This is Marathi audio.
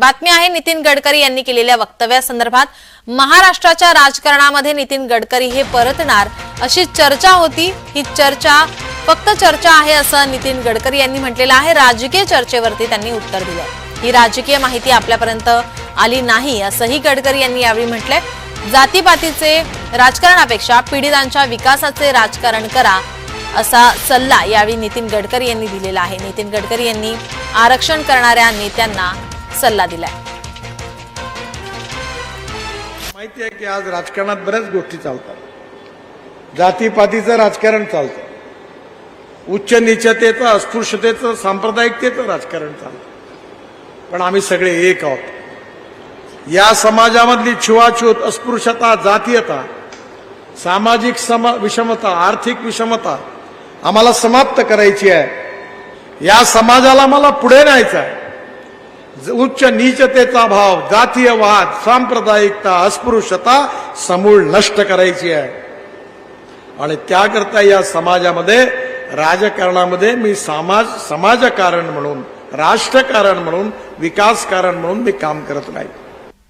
बातमी आहे नितीन गडकरी यांनी केलेल्या वक्तव्यासंदर्भात. महाराष्ट्राच्या राजकारणामध्ये नितीन गडकरी हे परतणार अशी चर्चा होती. ही चर्चा फक्त चर्चा आहे असं नितीन गडकरी यांनी म्हटलेलं आहे. राजकीय चर्चेवरती त्यांनी उत्तर दिलं ही राजकीय माहिती आपल्यापर्यंत आली नाही असंही गडकरी यांनी यावेळी म्हटलंय. जातीपातीचे राजकारणापेक्षा पीडितांच्या विकासाचे राजकारण करा असा सल्ला यावेळी नितीन गडकरी यांनी दिलेला आहे. नितीन गडकरी यांनी आरक्षण करणाऱ्या नेत्यांना सल्ला दिलाय. माहिती आहे की आज राजकारणात बऱ्याच गोष्टी चालतात. जातीपातीचं राजकारण चालतं. उच्च निचतेचं अस्पृश्यतेचं सांप्रदायिकतेचं राजकारण चालतं. पण आम्ही सगळे एक आहोत. या समाजामधली छुवाछूत अस्पृश्यता जातीयता सामाजिक सम विषमता आर्थिक विषमता आम्हाला समाप्त करायची आहे. या समाजाला मला पुढे न्यायचं आहे. उच्च नीचतेचा भाव जातीयवाद सांप्रदायिकता अस्पृश्यता समूळ नष्ट करायची आहे. आणि त्याकरता या समाजामध्ये राजकारणामध्ये मी समाज समाजकारण म्हणून राष्ट्रकारण म्हणून विकासकारण म्हणून मी काम करत नाही.